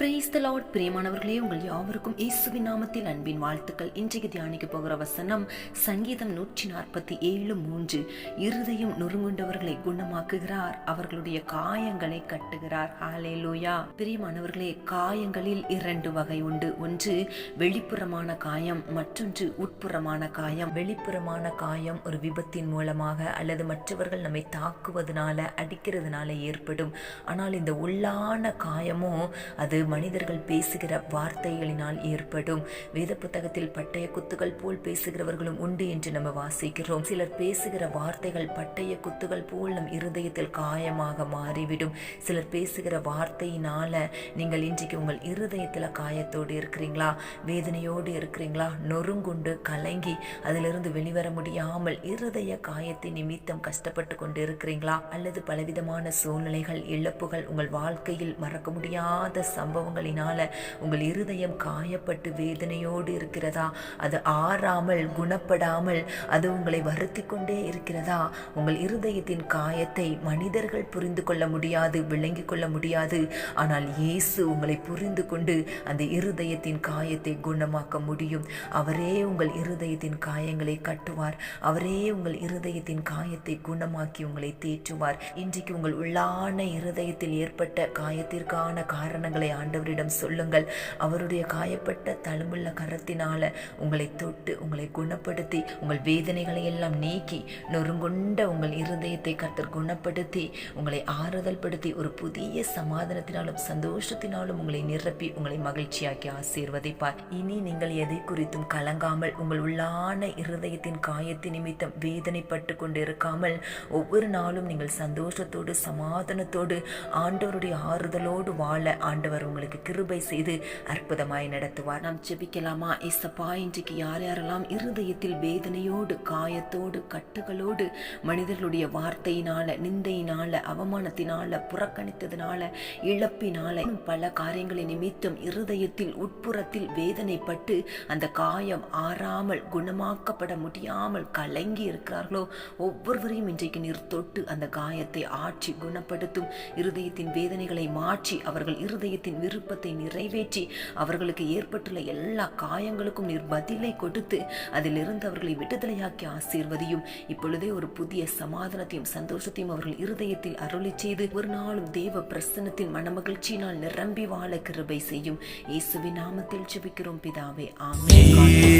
Praise the Lord பிரியமானவர்களே உங்கள் யாவருக்கும் இயேசுவின் நாமத்தில் அன்பின் வாழ்த்துக்கள். இன்றைக்கு தியானிக்க போகிற வசனம் சங்கீதம் நூற்றி நாற்பத்தி ஏழு மூன்று. இருதயம் நொறுங்குண்டவர்களை குணமாக்குகிறார். அவர்களுடைய காயங்களை கட்டுகிறார். ஹalleluya பிரியமானவர்களே காயங்களில் இரண்டு வகை உண்டு. ஒன்று வெளிப்புறமான காயம் மற்றொன்று உட்புறமான காயம். வெளிப்புறமான காயம் ஒரு விபத்தின் மூலமாக அல்லது மற்றவர்கள் நம்மை தாக்குவதனால அடிக்கிறதுனால ஏற்படும். ஆனால் இந்த உள்ளான காயமும் அது மனிதர்கள் பேசுகிற வார்த்தைகளினால் ஏற்படும். வேத புத்தகத்தில் பட்டய குத்துகள் போல் பேசுகிறவர்களும் உண்டு என்று நம்ம வாசிக்கிறோம். சிலர் பேசுகிற வார்த்தைகள் பட்டய குத்துகள் போல் நம் இருதயத்தில் காயமாக மாறிவிடும். சிலர் பேசுகிற வார்த்தையினால நீங்கள் இன்றைக்கு உங்கள் இருதயத்தில் காயத்தோடு இருக்கிறீங்களா? வேதனையோடு இருக்கிறீங்களா? நொறுங்குண்டு கலங்கி அதிலிருந்து வெளிவர முடியாமல் இருதய காயத்தை நிமித்தம் கஷ்டப்பட்டு கொண்டு இருக்கிறீங்களா அல்லது பலவிதமான சூழ்நிலைகள் இழப்புகள் உங்கள் வாழ்க்கையில் மறக்க முடியாத சம்பவம் சம்பவங்களினால உங்கள் இருதயம் காயப்பட்டு வேதனையோடு இருக்கிறதா? அது ஆறாமல் குணப்படாமல் அது உங்களை வருத்தி கொண்டே இருக்கிறதா? உங்கள் இருதயத்தின் காயத்தை மனிதர்கள் புரிந்து கொள்ள முடியாது விளங்கிக் கொள்ள முடியாது. ஆனால் இயேசு உங்களை புரிந்து கொண்டு அந்த இருதயத்தின் காயத்தை குணமாக்க முடியும். அவரே உங்கள் இருதயத்தின் காயங்களை கட்டுவார். அவரே உங்கள் இருதயத்தின் காயத்தை குணமாக்கி உங்களை தேற்றுவார். இன்றைக்கு உங்கள் உள்ளான இருதயத்தில் ஏற்பட்ட காயத்திற்கான காரணங்களை ஆண்டவரிடம் சொல்லுங்கள். அவருடைய காயப்பட்ட தழும்புள்ள கரத்தினால உங்களை தொட்டு உங்களை குணப்படுத்தி உங்கள் வேதனைகளை எல்லாம் நீக்கி நொறுங்குண்ட உங்கள் இருதயத்தை கர்த்தர் குணப்படுத்தி உங்களை ஆறுதல் படுத்தி ஒரு புதிய சமாதானத்தினாலும் சந்தோஷத்தினாலும் உங்களை நிரப்பி உங்களை மகிழ்ச்சியாக்கி ஆசீர்வதிப்பார். இனி நீங்கள் எதை குறித்தும் கலங்காமல் உங்கள் உள்ளான இருதயத்தின் காயத்தின் நிமித்தம் வேதனைப்பட்டு கொண்டு இருக்காமல் ஒவ்வொரு நாளும் நீங்கள் சந்தோஷத்தோடு சமாதானத்தோடு ஆண்டவருடைய ஆறுதலோடு வாழ ஆண்டவர் உங்களுக்கு கிருபை செய்து அற்புதமாய் நடத்துவார். நாம் ஜெபிக்கலாமா? இசப்பா இன்றைக்கு யார் யாரெல்லாம் இருதயத்தில் வேதனையோடு காயத்தோடு கட்டுகளோடு மனிதர்களுடைய வார்த்தையினால நிந்தையினால அவமானத்தினால புறக்கணித்ததினால இழப்பினால பல காரியங்களை நிமித்தம் இருதயத்தில் உட்புறத்தில் வேதனைப்பட்டு அந்த காயம் ஆறாமல் குணமாக்கப்பட முடியாமல் கலங்கி இருக்கிறார்களோ? ஒவ்வொருவரையும் இன்றைக்கு நீர் தொட்டு அந்த காயத்தை ஆற்றி குணப்படுத்தும். இருதயத்தின் வேதனைகளை மாற்றி அவர்கள் இருதயத்தின் விருப்பத்தை நிறைவேற்றி அவர்களுக்கு ஏற்பட்டுள்ள எல்லா காயங்களுக்கும் நீர் பதிலை கொடுத்து அதிலிருந்து அவர்களை விடுதலையாக்கி ஆசீர்வதியும். இப்பொழுதே ஒரு புதிய சமாதானத்தையும் சந்தோஷத்தையும் அவர்கள் இருதயத்தில் அருளி செய்து ஒரு நாளும் தேவ பிரசன்னத்தின் மனமகிழ்ச்சியினால் நிரம்பி வாழ கிருபை செய்யும். இயேசுவின் நாமத்தில் ஜெபிக்கிறோம் பிதாவே. ஆமே